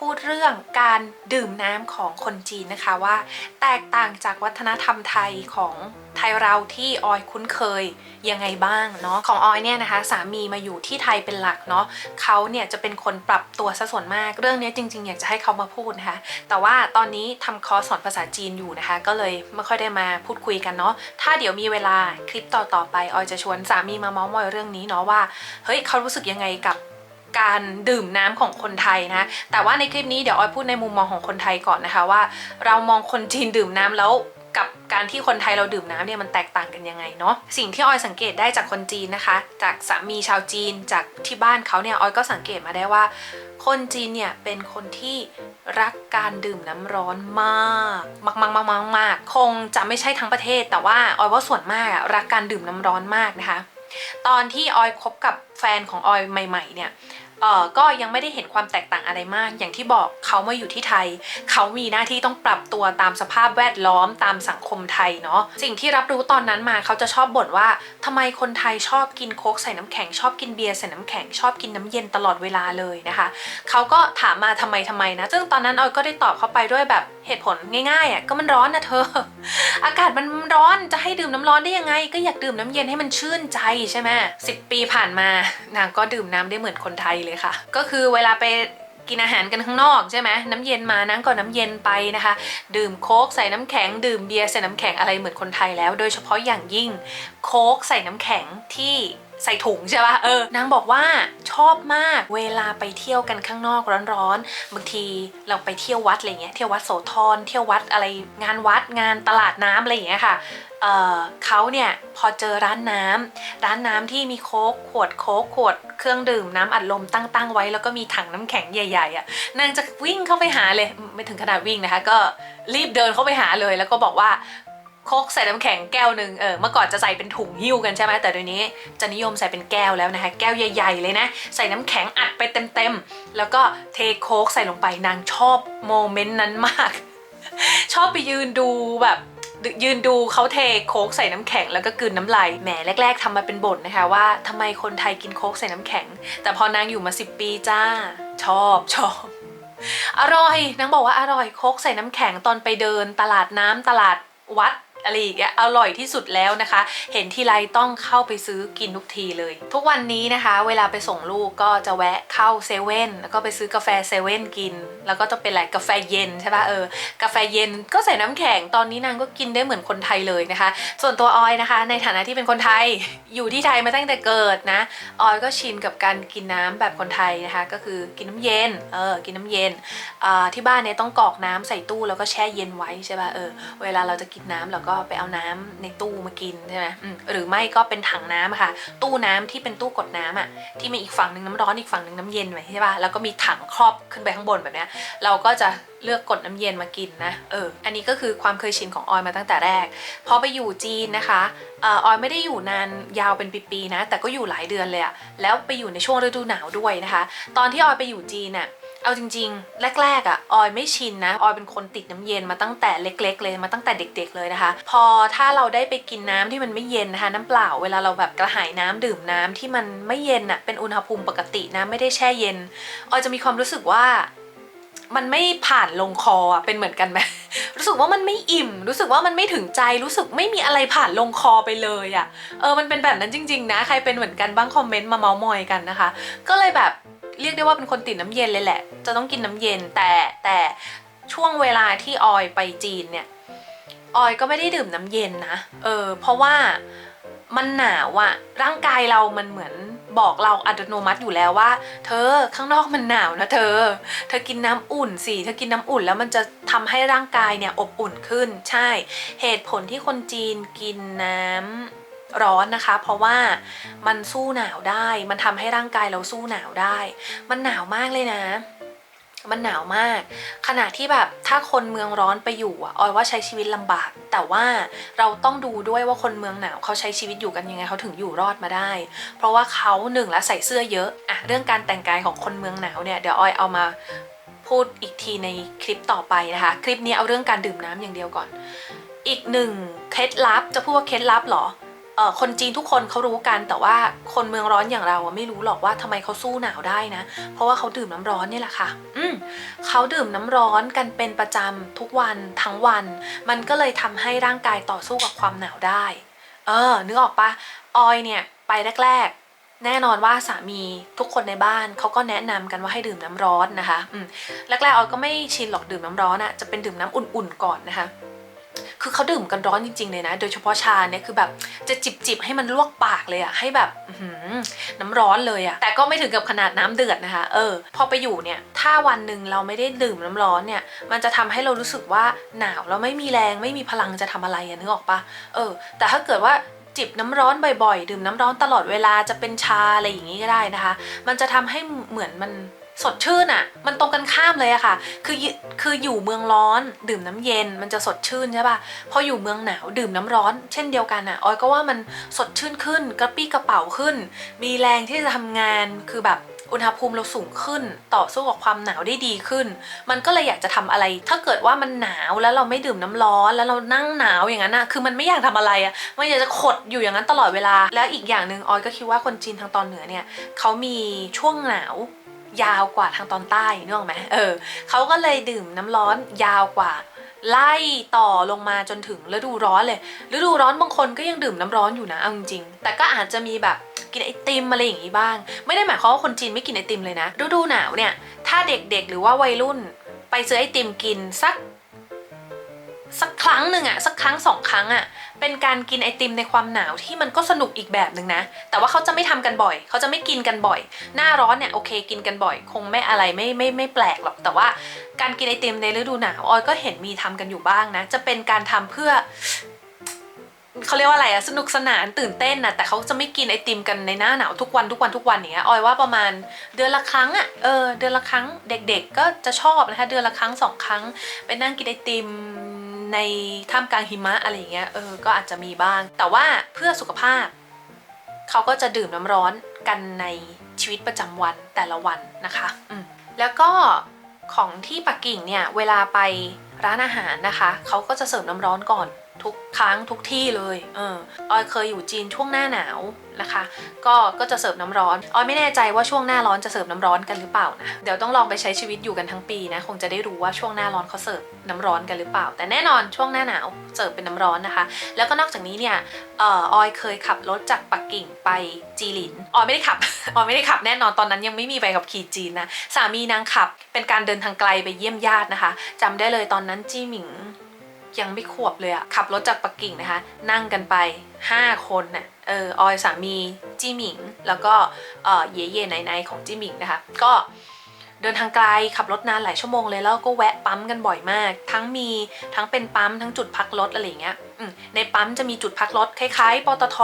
พูดเรื่องการดื่มน้ำของคนจีนนะคะว่า แตกต่างจากวัฒนธรรมไทยของไทยเราที่ออยคุ้นเคยยังไงบ้างเนาะของออยเนี่ยนะคะ สามีมาอยู่ที่ไทยเป็นหลักเนาะเขาเนี่ยจะเป็นคนปรับตัวซะส่วนมากเรื่องนี้จริง ๆ อยากจะให้เขามาพูดนะคะ แต่ว่าตอนนี้ทำคอร์สสอนภาษาจีนอยู่นะคะ ก็เลยไม่ค่อยได้มาพูดคุยกันเนาะถ้าเดี๋ยวมีเวลาคลิปต่อๆไปออยจะชวนสามีมาเมาส์มอยเรื่องนี้เนาะว่าเฮ้ยเขารู้สึกยังไงกับ การดื่มน้ำของคนไทยนะ แต่ว่าในคลิปนี้เดี๋ยวออยพูดในมุมมองของคนไทยก่อนนะคะว่า เรามองคนจีนดื่มน้ำแล้วกับการที่คนไทยเราดื่มน้ำเนี่ยมันแตกต่างกันยังไงเนาะสิ่งที่ออยสังเกตได้จากคนจีนนะคะ จากสามีชาวจีนจากที่บ้านเขาเนี่ยออยก็สังเกตมาได้ว่า คนจีนเนี่ยเป็นคนที่รักการดื่มน้ำร้อนมากมากมากมากมากมากคงจะไม่ใช่ทั้งประเทศ แต่ว่าออยว่าส่วนมากอะรักการดื่มน้ำร้อนมากนะคะ ตอนที่ออยคบกับแฟนของออยใหม่ ๆ เนี่ย เออก็ยังไม่ได้เห็นความแตกต่างอะไรมาก อย่างที่บอกเขามาอยู่ที่ไทย เขามีหน้าที่ต้องปรับตัวตามสภาพแวดล้อมตามสังคมไทยเนาะสิ่งที่รับรู้ตอนนั้นมาเขาจะชอบบ่นว่าทำไมคนไทยชอบกินโค้กใส่น้ำแข็งชอบกินเบียร์ใส่น้ำแข็งชอบกินน้ำเย็นตลอดเวลาเลยนะคะเขาก็ถามมาทำไมทำไมนะ ซึ่งตอนนั้นออยก็ได้ตอบเขาไปด้วยแบบเหตุผลง่ายๆอะก็มันร้อนนะเธอ อากาศมันร้อนจะให้ดื่มน้ำร้อนได้ยังไง ก็อยากดื่มน้ำเย็นให้มันชื่นใจใช่ไหมสิบปีผ่านมานางก็ดื่มน้ำได้เหมือนคนไทยเลยค่ะ ก็คือเวลาไปกินอาหารกันข้างนอกใช่ไหมน้ำเย็นมานั่งก่อนน้ำเย็นไปนะคะ ดื่มโค้กใส่น้ำแข็ง ดื่มเบียร์ใส่น้ำแข็งอะไรเหมือนคนไทยแล้ว โดยเฉพาะอย่างยิ่งโค้กใส่น้ำแข็งที่ ใส่ถุงใช่ป่ะเออนางบอกว่าชอบมากเวลาไปเที่ยวกันข้างนอกร้อนๆบางทีเราไปเที่ยววัดอะไรเงี้ยเที่ยววัดโสธรเที่ยววัดอะไรงานวัดงานตลาดน้ำอะไรอย่างเงี้ยค่ะเอ่อเขาเนี่ยพอเจอร้านน้ำร้านน้ำที่มีโค้กขวดโค้กขวดเครื่องดื่มน้ำอัดลมตั้งๆไว้ แล้วก็มีถังน้ำแข็งใหญ่ๆอะนางจะวิ่งเข้าไปหาเลยไม่ถึงขนาดวิ่งนะคะ ก็รีบเดินเข้าไปหาเลย แล้วก็บอกว่า โค้กใส่น้ำแข็งแก้วหนึ่งเออเมื่อก่อนจะใส่เป็นถุงหิ้วกันใช่ไหมแต่เดี๋ยวนี้จะนิยมใส่เป็นแก้วแล้วนะคะแก้วใหญ่ๆเลยนะ ใส่น้ำแข็งอัดไปเต็มๆ แล้วก็เทโค้กใส่ลงไปนางชอบโมเมนต์นั้นมาก ชอบไปยืนดูแบบยืนดูเขาเทโค้กใส่น้ำแข็งแล้วก็กลืนน้ำลายแหมแรก ๆทำมาเป็นบ่นนะคะว่าทำไมคนไทยกินโค้กใส่น้ำแข็ง แต่พอนางอยู่มา 10 ปีจ้า ชอบชอบอร่อยนางบอกว่าอร่อยโค้กใส่น้ำแข็งตอนไปเดิน ตลาดน้ำตลาดวัด อะไรอย่างเงี้ยอร่อยที่สุดแล้วนะคะ เห็นทีไรต้องเข้าไปซื้อกินทุกทีเลย ทุกวันนี้นะคะ เวลาไปส่งลูกก็จะแวะเข้าเซเว่นแล้วก็ไปซื้อกาแฟเซเว่นกิน แล้วก็จะเป็นอะไรกาแฟเย็นใช่ปะเออกาแฟเย็นก็ใส่น้ำแข็งตอนนี้นางก็กินได้เหมือนคนไทยเลยนะคะ ส่วนตัวออยนะคะ ในฐานะที่เป็นคนไทยอยู่ที่ไทยมาตั้งแต่เกิดนะออยก็ชินกับการกินน้ำแบบคนไทยนะคะ ก็คือกินน้ำเย็นเออกินน้ำเย็นอ่าที่บ้านเนี่ยต้องกรอกน้ำใส่ตู้แล้วก็แช่เย็นไว้ใช่ป่ะเออเวลาเราจะกินน้ำเราก็็ไปเอาน้ำในตู้มากินใช่ไหมหรือไม่ก็เป็นถังน้ำอะค่ะ ตู้น้ำที่เป็นตู้กดน้ำอะที่มีอีกฝั่งหนึ่งน้ำร้อนอีกฝั่งหนึ่งน้ำเย็นไว้ใช่ป่ะแล้วก็มีถังครอบขึ้นไปข้างบนแบบเนี้ยเราก็จะเลือกกดน้ำเย็นมากินนะเอออันนี้ก็คือความเคยชินของออยมาตั้งแต่แรกพอไปอยู่จีนนะคะออออยไม่ได้อยู่นานยาวเป็นปีๆนะ แต่ก็อยู่หลายเดือนเลยอะแล้วไปอยู่ในช่วงฤดูหนาวด้วยนะคะ ตอนที่ออยไปอยู่จีนน่ะ เอาจริงๆ แรก ๆอะ่ะออยไม่ชินนะออยเป็นคนติดน้ำเย็นมาตั้งแต่เล็ก ๆ เลยมาตั้งแต่เด็ก ๆ เลยนะคะ พอถ้าเราได้ไปกินน้ำที่มันไม่เย็นนะคะน้ำเปล่าเวลาเราแบบกระหายน้ำดื่มน้ำที่มันไม่เย็นอะ่ะเป็นอุณหภูมิปกตินะไม่ได้แช่เย็นออยจะมีความรู้สึกว่ามันไม่ผ่านลงคออะเป็นเหมือนกันไหมรู้สึกว่ามันไม่อิ่ม รู้สึกว่ามันไม่ถึงใจรู้สึกไม่มีอะไรผ่านลงคอไปเลยอะเออมันเป็นแบบนั้นจริง ๆ นะ ใครเป็นเหมือนกันบ้างคอมเมนต์มาเมาส์มอยกันนะคะ ก็เลยแบบ เรียกได้ว่าเป็นคนติดน้ำเย็นเลยแหละ จะต้องกินน้ำเย็นแต่แต่ช่วงเวลาที่ออยไปจีนเนี่ย ออยก็ไม่ได้ดื่มน้ำเย็นนะ เออ เพราะว่ามันหนาวอะร่างกายเรามันเหมือนบอกเราอัตโนมัติอยู่แล้วว่า เธอข้างนอกมันหนาวนะเธอ เธอกินน้ำอุ่นสิเธอกินน้ำอุ่นแล้วมันจะทำให้ร่างกายเนี่ยอบอุ่นขึ้น ใช่ เหตุผลที่คนจีนกินน้ำ ร้อนนะคะ เพราะว่ามันสู้หนาวได้ มันทำให้ร่างกายเราสู้หนาวได้ มันหนาวมากเลยนะ มันหนาวมาก ขณะที่แบบถ้าคนเมืองร้อนไปอยู่อะออยว่าใช้ชีวิตลำบาก แต่ว่าเราต้องดูด้วยว่าคนเมืองหนาวเขาใช้ชีวิตอยู่กันยังไงเขาถึงอยู่รอดมาได้ เพราะว่าเขาหนึ่งและใส่เสื้อเยอะอะเรื่องการแต่งกายของคนเมืองหนาวเนี่ยเดี๋ยวออยเอามาพูดอีกทีในคลิปต่อไปนะคะ คลิปนี้เอาเรื่องการดื่มน้ำอย่างเดียวก่อน อีกหนึ่งเคล็ดลับจะพูดว่าเคล็ดลับหรอ คนจีนทุกคนเขารู้กันแต่ว่าคนเมืองร้อนอย่างเราไม่รู้หรอกว่าทำไมเขาสู้หนาวได้นะ เพราะว่าเขาดื่มน้ำร้อนนี่แหละค่ะ อืมเขาดื่มน้ำร้อนกันเป็นประจำทุกวันทั้งวัน มันก็เลยทำให้ร่างกายต่อสู้กับความหนาวได้ เออนึกออกปะออยเนี่ยไปแรกๆแน่นอนว่าสามีทุกคนในบ้านเขาก็แนะนำกันว่าให้ดื่มน้ำร้อนนะคะ อืมแรกๆออยก็ไม่ชินหรอกดื่มน้ำร้อนอะจะเป็นดื่มน้ำอุ่นๆก่อนนะคะ คือเขาดื่มกันร้อนจริงๆเลยนะ โดยเฉพาะชาเนี่ยคือแบบจะจิบๆให้มันลวกปากเลยอะให้แบบอื้อหือน้ำร้อนเลยอะแต่ก็ไม่ถึงกับขนาดน้ำเดือดนะคะ เออ พอไปอยู่เนี่ย ถ้าวันหนึ่งเราไม่ได้ดื่มน้ำร้อนเนี่ย มันจะทำให้เรารู้สึกว่าหนาวแล้วไม่มีแรงไม่มีพลังจะทำอะไรอะนึกออกปะเออ แต่ถ้าเกิดว่าจิบน้ำร้อนบ่อยๆ ดื่มน้ำร้อนตลอดเวลาจะเป็นชาอะไรอย่างนี้ก็ได้นะคะ มันจะทำให้เหมือนมัน สดชื่นอะ่ะ มันตรงกันข้ามเลยอะค่ะ คือคืออยู่เมืองร้อนดื่มน้ำเย็นมันจะสดชื่นใช่ปะพออยู่เมืองหนาวดื่มน้ำร้อน เช่นเดียวกันอะออยก็ว่ามันสดชื่นขึ้นกระปี้กระเป๋าขึ้น มีแรงที่จะทำงานคือแบบอุณหภูมิเราสูงขึ้น ต่อสู้กับความหนาวได้ดีขึ้น มันก็เลยอยากจะทำอะไร ถ้าเกิดว่ามันหนาวแล้วเราไม่ดื่มน้ำร้อน แล้วเรานั่งหนาวอย่างนั้นอะคือมันไม่อยากทำอะไรอะมันอยากจะขดอยู่อย่างนั้นตลอดเวลา แล้วอีกอย่างหนึ่งออยก็คิดว่าคนจีนทางตอนเหนือเนี่ยเขามีช่วงหนาว ยาวกว่าทางตอนใต้นึกออกไหมเออเขาก็เลยดื่มน้ำร้อนยาวกว่า ไล่ต่อลงมาจนถึงฤดูร้อนเลยฤดูร้อนบางคนก็ยังดื่มน้ำร้อนอยู่นะเอาจริงๆแต่ก็อาจจะมีแบบกินไอติมอะไรอย่างนี้บ้าง ไม่ได้หมายความว่าคนจีนไม่กินไอติมเลยนะฤดูหนาวเนี่ยถ้าเด็กๆ หรือว่าวัยรุ่นไปซื้อไอติมกินสัก สักครั้งหนึ่งอะสักครั้งสองครั้งอะเป็นการกินไอติมในความหนาวที่มันก็สนุกอีกแบบหนึ่งนะ แต่ว่าเขาจะไม่ทำกันบ่อย เขาจะไม่กินกันบ่อย หน้าร้อนเนี่ยโอเคกินกันบ่อย คงไม่อะไรไม่ไม่ไม่แปลกหรอก แต่ว่าการกินไอติมในฤดูหนาวออยก็เห็นมีทำกันอยู่บ้างนะ จะเป็นการทำเพื่อเขาเรียกว่าอะไรอะสนุกสนานตื่นเต้นนะแต่เขาจะไม่กินไอติมกันในหน้าหนาวทุกวันทุกวันทุกวันอย่างเงี้ยออยว่าประมาณเดือนละครั้งอะเออเดือนละครั้งเด็กๆ ก็จะชอบนะคะเดือนละครั้งสองครั้งไปนั่งกินไอติม ในท่ามกลางหิมะอะไรอย่างเงี้ยเออก็อาจจะมีบ้าง แต่ว่าเพื่อสุขภาพ เขาก็จะดื่มน้ำร้อนกันในชีวิตประจำวันแต่ละวันนะคะอืมแล้วก็ของที่ปักกิ่งเนี่ยเวลาไปร้านอาหารนะคะ เขาก็จะเสิร์ฟน้ำร้อนก่อน ทุกครั้งทุกที่เลยเออออยเคยอยู่จีนช่วงหน้าหนาวนะคะ ก็ก็จะเสิร์ฟน้ำร้อนออยไม่แน่ใจว่าช่วงหน้าร้อนจะเสิร์ฟน้ำร้อนกันหรือเปล่านะเดี๋ยวต้องลองไปใช้ชีวิตอยู่กันทั้งปีนะคงจะได้รู้ว่าช่วงหน้าร้อนเขาเสิร์ฟน้ำร้อนกันหรือเปล่า แต่แน่นอนช่วงหน้าหนาวเสิร์ฟเป็นน้ำร้อนนะคะ แล้วก็นอกจากนี้เนี่ยเออออยเคยขับรถจากปักกิ่งไปจีหลินออยไม่ได้ขับออยไม่ได้ขับแน่นอนตอนนั้นยังไม่มีใบขับขี่จีนนะสามีนางขับเป็นการเดินทางไกลไปเยี่ยมญาตินะคะจำได้เลยตอนนั้นจี้หมิง ยังไม่ขวบเลยอะขับรถจากปักกิ่งนะคะ นั่งกันไป 5 คนน่ะเออออยสามีจีหมิง แล้วก็เออเย่เย่ไนไนของจีหมิงนะคะ ก็เดินทางไกลขับรถนานหลายชั่วโมงเลยแล้วก็แวะปั๊มกันบ่อยมาก ทั้งมีทั้งเป็นปั๊มทั้งจุดพักรถอะไรเงี้ยในปั๊มจะมีจุดพักรถคล้ายๆปตท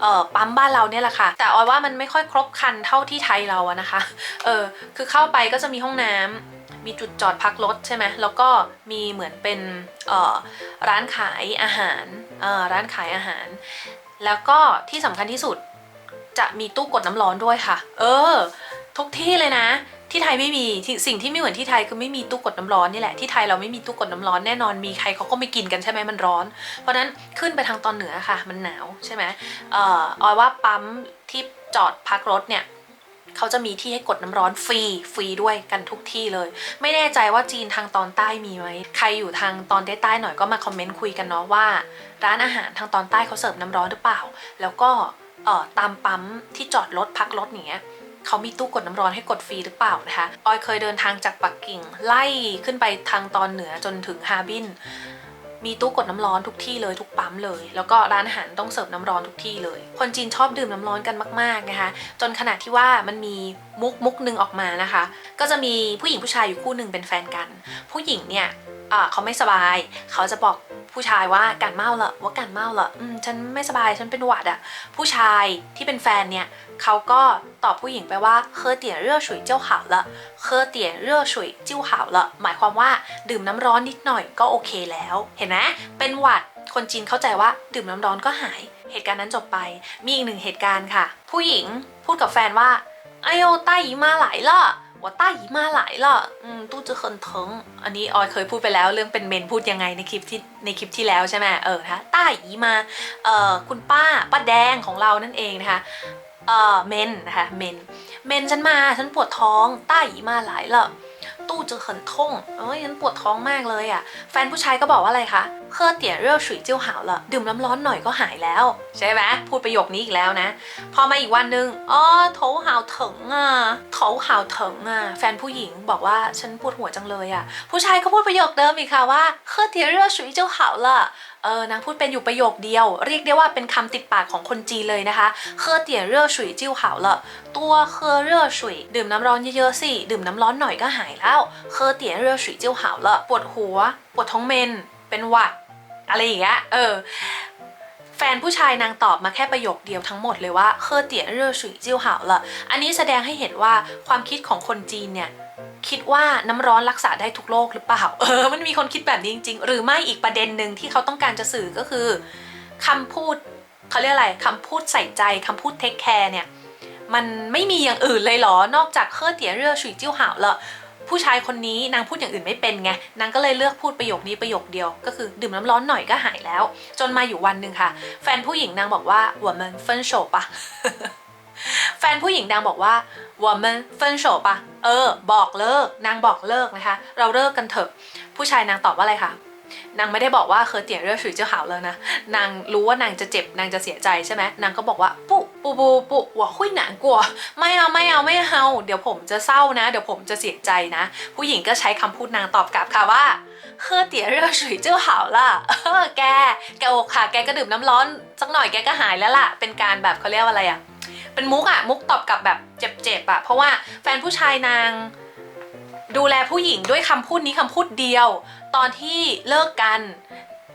เอ่อปั๊มบ้านเราเนี่ยแหละค่ะ แต่ออยว่ามันไม่ค่อยครบครันเท่าที่ไทยเราอะนะคะเออคือเข้าไปก็จะมีห้องน้ำ มีจุดจอดพักรถใช่ไหมแล้วก็มีเหมือนเป็นร้านขายอาหารร้านขายอาหาร แล้วก็ที่สำคัญที่สุดจะมีตู้กดน้ำร้อนด้วยค่ะ เออ ทุกที่เลยนะ ที่ไทยไม่มีสิ่งที่ไม่เหมือนที่ไทยคือไม่มีตู้กดน้ำร้อนนี่แหละที่ไทยเราไม่มีตู้กดน้ำร้อนแน่นอนมีใครเขาก็ไม่กินกันใช่ไหมมันร้อน เพราะฉะนั้นขึ้นไปทางตอนเหนือค่ะ มันหนาวใช่ไหมเอ่อออยว่าปั๊มที่จอดพักรถเนี่ย เขาจะมีที่ให้กดน้ำร้อนฟรีฟรีด้วยกันทุกที่เลย ไม่แน่ใจว่าจีนทางตอนใต้มีไหมใครอยู่ทางตอนใต้ๆหน่อยก็มาคอมเมนต์คุยกันเนาะว่า ร้านอาหารทางตอนใต้เขาเสิร์ฟน้ำร้อนหรือเปล่า แล้วก็เอ่อตามปั๊มที่จอดรถพักรถอย่างเงี้ยเขามีตู้กดน้ำร้อนให้กดฟรีหรือเปล่านะคะออยเคยเดินทางจากปักกิ่งไล่ขึ้นไปทางตอนเหนือจนถึงฮาร์บิน มีตู้กดน้ำร้อนทุกที่เลยทุกปั๊มเลย แล้วก็ร้านอาหารต้องเสิร์ฟน้ำร้อนทุกที่เลย คนจีนชอบดื่มน้ำร้อนกันมากๆนะคะ จนขนาดที่ว่ามันมีมุกมุกหนึ่งออกมานะคะ ก็จะมีผู้หญิงผู้ชายอยู่คู่หนึ่งเป็นแฟนกัน ผู้หญิงเนี่ยเขาไม่สบาย เขาจะบอกผู้ชายว่าการเมาเหรอว่าการเมาเหรออืมฉันไม่สบายฉันเป็นหวัดอะผู้ชายที่เป็นแฟนเนี่ย เขาก็ตอบผู้หญิงไปว่าเคอเตี๋ยเรื่อฉุยเจ้าขาวละเคอเตี๋ยเรื่อฉุยจิ้วขาวละหมายความว่าดื่มน้ำร้อนนิดหน่อยก็โอเคแล้ว เห็นไหมเป็นหวัดคนจีนเข้าใจว่าดื่มน้ำร้อนก็หาย เหตุการณ์นั้นจบไป มีอีกหนึ่งเหตุการณ์ค่ะ ผู้หญิงพูดกับแฟนว่าไอโอใต้อีมาหลายละว่าต้าหยีมาหลายละอืมตู้จะเคินเทิงอันนี้ออยเคยพูดไปแล้วเรื่องเป็นเมนพูดยังไงในคลิปที่ในคลิปที่แล้วใช่ไหมเออนะคะต้าหยีมาเอ่อคุณป้าป้าแดงของเรานั่นเองนะคะ เอ่อเมนนะคะเมนเมนฉันมาฉันปวดท้องต้าหยีมาหลายละตู้จะเขินทงเอ้ยฉันปวดท้องมากเลยอะ แฟนผู้ชายก็บอกว่าอะไรคะ เคอเตี๋ยเร่อฉุยจียวหาวละดื่มน้ำร้อนหน่อยก็หายแล้ว ใช่ไหมพูดประโยคนี้อีกแล้วนะ พอมาอีกวันหนึ่งอ๋อโถหาวเถิงอะโถหาวเถิงอะแฟนผู้หญิงบอกว่าฉันปวดหัวจังเลยอะ ผู้ชายก็พูดประโยคเดิมอีกค่ะว่าเคอเทียเรือฉุยเจ้าหาวละเออนางพูดเป็นอยู่ประโยคเดียว เรียกได้ว่าเป็นคำติดปากของคนจีนเลยนะคะเคอเตียเร่อฉุยจิ้วหาวละตัวเคอเร่อฉุยดื่มน้ำร้อนเยอะๆสิดื่มน้ำร้อนหน่อยก็หายแล้วเคอเตียเร่อฉุยจิ้วหาวละปวดหัว ปวดท้องเมน เป็นหวัดอะไรอย่างเงี้ยเออแฟนผู้ชายนางตอบมาแค่ประโยคเดียวทั้งหมดเลยว่าเคอเตี๋ยเร่อฉุยจิ้วหาวละอันนี้แสดงให้เห็นว่าความคิดของคนจีนเนี่ยคิดว่าน้ำร้อนรักษาได้ทุกโรคหรือเปล่า เออ มันมีคนคิดแบบนี้จริง ๆ หรือไม่อีกประเด็นหนึ่งที่เขาต้องการจะสื่อก็คือคำพูดเขาเรียกอะไรคำพูดใส่ใจคำพูดเทคแคร์เนี่ย มันไม่มีอย่างอื่นเลยเหรอ นอกจากเคอเตี๋ยเร่อฉุยจิ้วหาวละ ผู้ชายคนนี้นางพูดอย่างอื่นไม่เป็นไงนางก็เลยเลือกพูดประโยคนี้ประโยคเดียว ก็คือดื่มน้ำร้อนหน่อยก็หายแล้ว จนมาอยู่วันหนึ่งค่ะ แฟนผู้หญิงนางบอกว่าว่ามันเฟินโฉปะแฟนผู้หญิงนางบอกว่าว่ามันเฟินโฉปะเออ บอกเลิก นางบอกเลิกนะคะ เราเลิกกันเถอะ ผู้ชายนางตอบว่าอะไรคะ นางไม่ได้บอกว่าเคยเตี๋ยเรื่องฉุยเจ้าหาวเลยนะ นางรู้ว่านางจะเจ็บนางจะเสียใจใช่ไหมนางก็บอกว่าปุ๊ปูปูปูหัวหุยหนานกลัว ไม่เอาไม่เอาไม่เอาเดี๋ยวผมจะเศร้านะ เดี๋ยวผมจะเสียใจนะ ผู้หญิงก็ใช้คำพูดนางตอบกลับค่ะว่าเคอเตี๋ยเรื่องฉุยเจ้าหาวล่ะแกแกอกค่ะ แกก็ดื่มน้ำร้อนสักหน่อยแกก็หายแล้วล่ะ เป็นการแบบเขาเรียกว่าอะไรอะเป็นมุกอะมุกตอบกลับแบบเจ็บๆอะเพราะว่าแฟนผู้ชายนาง ดูแลผู้หญิงด้วยคำพูดนี้คำพูดเดียว ตอนที่เลิกกัน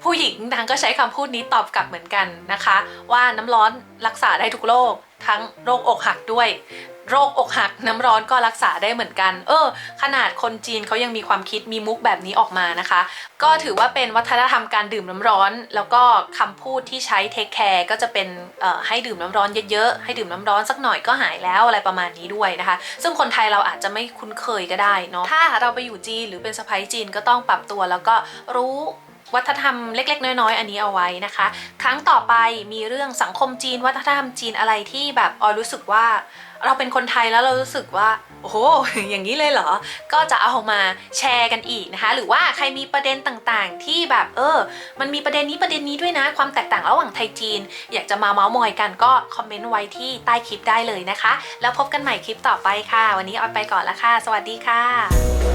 ผู้หญิงนางก็ใช้คำพูดนี้ตอบกลับเหมือนกันนะคะ ว่าน้ำร้อนรักษาได้ทุกโรคทั้งโรคอกหักด้วย โรคอกหักน้ำร้อนก็รักษาได้เหมือนกัน เออ ขนาดคนจีนเขายังมีความคิดมีมุกแบบนี้ออกมานะคะ ก็ถือว่าเป็นวัฒนธรรมการดื่มน้ำร้อน แล้วก็คำพูดที่ใช้เทคแคร์ก็จะเป็นออให้ดื่มน้ำร้อนเยอะๆให้ดื่มน้ำร้อนสักหน่อยก็หายแล้วอะไรประมาณนี้ด้วยนะคะ ซึ่งคนไทยเราอาจจะไม่คุ้นเคยก็ได้เนาะถ้าเราไปอยู่จีนหรือเป็นสะพ้ายจีนก็ต้องปรับตัวแล้วก็รู้ วัฒนธรรมเล็ก ๆ น้อย ๆ อันนี้เอาไว้นะคะ ครั้งต่อไปมีเรื่องสังคมจีน วัฒนธรรมจีนอะไรที่แบบออยรู้สึกว่าเราเป็นคนไทยแล้วเรารู้สึกว่าโอ้โหอย่างนี้เลยเหรอ ก็จะเอามาแชร์กันอีกนะคะ หรือว่าใครมีประเด็นต่างๆ ที่แบบเออ มันมีประเด็นนี้ประเด็นนี้ด้วยนะ ความแตกต่างระหว่างไทยจีน อยากจะมาเมาส์มอยกันก็คอมเมนต์ไว้ที่ใต้คลิปได้เลยนะคะ แล้วพบกันใหม่คลิปต่อไปค่ะ วันนี้ออยไปก่อนละค่ะ สวัสดีค่ะ